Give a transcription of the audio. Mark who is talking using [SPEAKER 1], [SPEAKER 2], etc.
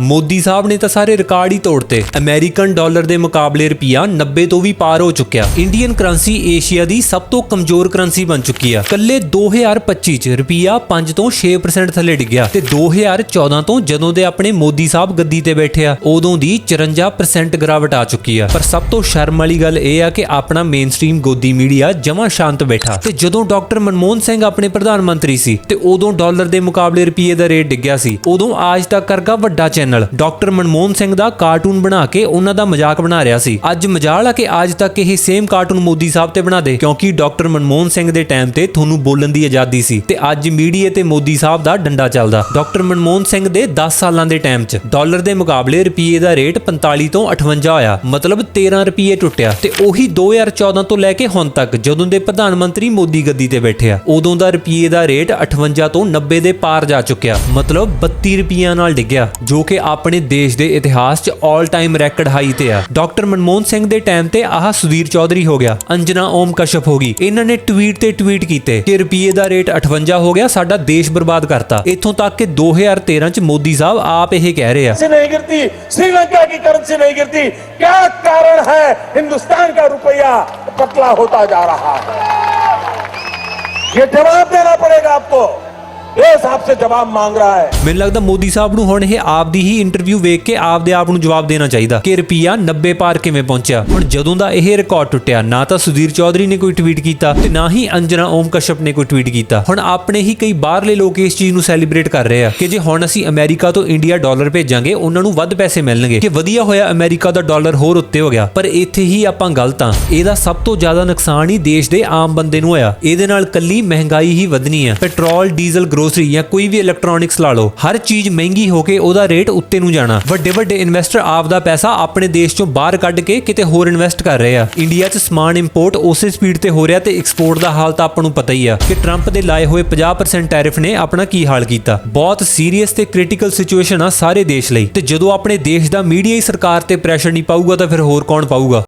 [SPEAKER 1] ਮੋਦੀ ਸਾਹਿਬ ਨੇ ਤਾਂ ਸਾਰੇ ਰਿਕਾਰਡ ਹੀ ਤੋੜਤੇ। ਅਮਰੀਕਨ ਡਾਲਰ ਦੇ ਮੁਕਾਬਲੇ ਰੁਪਿਆ 90 ਤੋਂ ਵੀ ਪਾਰ ਹੋ ਚੁੱਕਿਆ। ਇੰਡੀਅਨ ਕਰੰਸੀ ਏਸ਼ੀਆ ਦੀ ਸਭ ਤੋਂ ਕਮਜ਼ੋਰ ਕਰੰਸੀ ਬਣ ਚੁੱਕੀ ਆ। ਕੱਲੇ 2025 ਚ ਰੁਪਿਆ 5 ਤੋਂ 6% ਥੱਲੇ ਡਿੱਗਿਆ ਤੇ 2014 ਤੋਂ ਜਦੋਂ ਦੇ ਆਪਣੇ ਮੋਦੀ ਸਾਹਿਬ ਗੱਦੀ ਤੇ ਬੈਠੇ ਆ, ਉਦੋਂ ਦੀ 54% ਗਿਰਾਵਟ ਆ ਚੁੱਕੀ ਆ। ਪਰ ਸਭ ਤੋਂ ਸ਼ਰਮ ਵਾਲੀ ਗੱਲ ਇਹ ਆ ਕਿ ਆਪਣਾ ਮੇਨਸਟ੍ਰੀਮ ਗੋਦੀ ਮੀਡੀਆ ਜਮਾਂ ਸ਼ਾਂਤ ਬੈਠਾ। ਤੇ ਜਦੋਂ ਡਾਕਟਰ ਮਨਮੋਹਨ ਸਿੰਘ ਆਪਣੇ ਪ੍ਰਧਾਨ ਮੰਤਰੀ ਸੀ, ਤੇ ਉਦੋਂ ਡਾਲਰ ਦੇ ਮੁਕਾਬਲੇ ਰੁਪਏ ਦਾ ਰੇਟ ਡਿੱਗਿਆ ਸੀ, ਉਦੋਂ ਆਜ ਤੱਕ ਕਰਗਾ ਵੱਡਾ ਚੈਨਲ ਡਾਕਟਰ ਮਨਮੋਹਨ ਸਿੰਘ ਦਾ ਕਾਰਟੂਨ ਬਣਾ ਕੇ ਉਹਨਾਂ ਦਾ ਮਜ਼ਾਕ ਬਣਾ ਰਿਹਾ ਸੀ। ਅੱਜ ਮਜਾਲ ਆ ਕਿ ਅੱਜ ਤੱਕ ਇਹ ਸੇਮ ਕਾਰਟੂਨ ਮੋਦੀ ਸਾਹਿਬ ਤੇ ਬਣਾ ਦੇ, ਕਿਉਂਕਿ ਡਾਕਟਰ ਮਨਮੋਹਨ ਸਿੰਘ ਦੇ ਟਾਈਮ ਤੇ ਤੁਹਾਨੂੰ ਬੋਲਣ ਦੀ ਆਜ਼ਾਦੀ ਸੀ ਤੇ ਅੱਜ ਮੀਡੀਆ ਤੇ ਮੋਦੀ ਸਾਹਿਬ ਦਾ ਡੰਡਾ ਚੱਲਦਾ। ਡਾਕਟਰ ਮਨਮੋਹਨ ਸਿੰਘ ਦੇ 10 ਸਾਲਾਂ ਦੇ ਟਾਈਮ 'ਚ ਡਾਲਰ ਦੇ ਮੁਕਾਬਲੇ ਰੁਪਏ ਦਾ ਰੇਟ 45 ਤੋਂ 58 ਹੋਇਆ ਮਤਲਬ 13 ਰੁਪਏ ਟੁੱਟਿਆ ਤੇ ਉਹੀ 2014 ਤੋਂ ਲੈ ਕੇ ਹੁਣ ਤੱਕ ਜਦੋਂ ਦੇ ਪ੍ਰਧਾਨ ਮੰਤਰੀ ਮੋਦੀ ਗੱਦੀ ਤੇ ਬੈਠੇ ਆ, ਉਦੋਂ ਦਾ ਰੁਪਏ ਦਾ ਰੇਟ 58 ਤੋਂ 90 ਦੇ ਪਾਰ ਜਾ ਚੁੱਕਿਆ, ਮਤਲਬ 32 ਰੁਪਈਆ ਨਾਲ ਡਿੱਗਿਆ, ਜੋ ਕਿ ਆਪਣੇ ਦੇਸ਼ ਦੇ ਇਤਿਹਾਸ 'ਚ 올 ਟਾਈਮ ਰੈਕੋਰਡ ਹਾਈ ਤੇ ਆ ਡਾਕਟਰ ਮਨਮੋਹਨ ਸਿੰਘ ਦੇ ਟਾਈਮ ਤੇ ਆਹ ਸੁਧੀਰ ਚੌਧਰੀ ਹੋ ਗਿਆ ਅੰਜਨਾ ਓਮ ਕਸ਼ਪ ਹੋ ਗਈ ਇਹਨਾਂ ਨੇ ਟਵੀਟ ਤੇ ਟਵੀਟ ਕੀਤੇ ਕਿ ਰੁਪਏ ਦਾ ਰੇਟ 58 ਹੋ ਗਿਆ ਸਾਡਾ ਦੇਸ਼ ਬਰਬਾਦ ਕਰਤਾ ਇੱਥੋਂ ਤੱਕ ਕਿ 2013 ਚ ਮੋਦੀ ਸਾਹਿਬ ਆਪ ਇਹ ਕਹਿ ਰਹੇ ਆ
[SPEAKER 2] करेंसी नहीं गिरती श्रीलंका की करेंसी नहीं गिरती क्या कारण है हिंदुस्तान का रुपया पतला होता जा रहा है ये जवाब देना पड़ेगा आपको ਇਹ ਹਿਸਾਬ ਸੇ ਜਵਾਬ ਮੰਗ ਰਹਾ ਹੈ।
[SPEAKER 1] ਮੈਨੂੰ ਲੱਗਦਾ ਮੋਦੀ ਸਾਹਿਬ ਨੂੰ ਹੁਣ ਇਹ ਆਪ ਦੀ ਹੀ ਇੰਟਰਵਿਊ ਵੇਖ ਕੇ ਆਪ ਦੇ ਆਪ ਨੂੰ ਜਵਾਬ ਦੇਣਾ ਚਾਹੀਦਾ ਕਿ ਰੁਪਿਆ 90 ਪਾਰ ਕਿਵੇਂ ਪਹੁੰਚਿਆ। ਹੁਣ ਜਦੋਂ ਦਾ ਇਹ ਰਿਕਾਰਡ ਟੁੱਟਿਆ, ਨਾ ਤਾਂ ਸੁਧੀਰ ਚੌਧਰੀ ਨੇ ਕੋਈ ਟਵੀਟ ਕੀਤਾ ਤੇ ਨਾ ਹੀ ਅੰਜਨਾ ਓਮ ਕਸ਼ਪ ਨੇ ਕੋਈ ਟਵੀਟ ਕੀਤਾ। ਹੁਣ ਆਪਣੇ ਹੀ ਕਈ ਬਾਹਰਲੇ ਲੋਕ ਇਸ ਚੀਜ਼ ਨੂੰ ਸੈਲੀਬ੍ਰੇਟ ਕਰ ਰਹੇ ਆ ਕਿ ਜੇ ਹੁਣ ਅਸੀਂ ਅਮਰੀਕਾ ਤੋਂ ਇੰਡੀਆ ਡਾਲਰ ਭੇਜਾਂਗੇ, ਉਹਨਾਂ ਨੂੰ ਵੱਧ ਪੈਸੇ ਮਿਲਣਗੇ। ਕਿ ਵਧੀਆ ਹੋਇਆ ਅਮਰੀਕਾ ਦਾ ਡਾਲਰ ਹੋਰ ਉੱਤੇ ਹੋ ਗਿਆ। ਪਰ ਇੱਥੇ ਹੀ ਆਪਾਂ ਗਲਤ ਆ ਇਹਦਾ ਸਭ ਤੋਂ ਜ਼ਿਆਦਾ ਨੁਕਸਾਨ ਹੀ ਦੇਸ਼ ਦੇ ਆਮ ਬੰਦੇ ਨੂੰ ਹੋਇਆ। ਇਹਦੇ ਨਾਲ ਕੱਲੀ ਮਹਿੰਗਾਈ ਹੀ ਵਧਣੀ ਆ। ਪੈਟਰੋਲ, ਡੀਜ਼ਲ ਗਰੋ ਗਰੋਸਰੀ ਜਾਂ ਕੋਈ ਵੀ ਇਲੈਕਟ੍ਰੋਨਿਕਸ ਲਾ ਲਓ, ਹਰ ਚੀਜ਼ ਮਹਿੰਗੀ ਹੋ ਕੇ ਉਹਦਾ ਰੇਟ ਉੱਤੇ ਨੂੰ ਜਾਣਾ। ਵੱਡੇ ਵੱਡੇ ਇਨਵੈਸਟਰ ਆਪ ਦਾ ਪੈਸਾ ਆਪਣੇ ਦੇਸ਼ ਚੋਂ ਬਾਹਰ ਕੱਢ ਕੇ ਕਿਤੇ ਹੋਰ ਇਨਵੈਸਟ ਕਰ ਰਹੇ ਆ। ਇੰਡੀਆ 'ਚ ਸਮਾਨ ਇੰਪੋਰਟ ਉਸੇ ਸਪੀਡ ਤੇ ਹੋ ਰਿਹਾ ਤੇ ਐਕਸਪੋਰਟ ਦਾ ਹਾਲ ਤਾਂ ਆਪਾਂ ਨੂੰ ਪਤਾ ਹੀ ਆ ਕਿ ਟਰੰਪ ਦੇ ਲਾਏ ਹੋਏ 50% ਟੈਰਿਫ ਨੇ ਆਪਣਾ ਕੀ ਹਾਲ ਕੀਤਾ। ਬਹੁਤ ਸੀਰੀਅਸ ਤੇ ਕ੍ਰਿਟੀਕਲ ਸਿਚੁਏਸ਼ਨ ਆ ਸਾਰੇ ਦੇਸ਼ ਲਈ। ਤੇ ਜਦੋਂ ਆਪਣੇ ਦੇਸ਼ ਦਾ ਮੀਡੀਆ ਹੀ ਸਰਕਾਰ ਤੇ ਪ੍ਰੈਸ਼ਰ ਨਹੀਂ ਪਾਊਗਾ ਤਾਂ ਫਿਰ ਹੋਰ ਕੌਣ ਪਾਊਗਾ?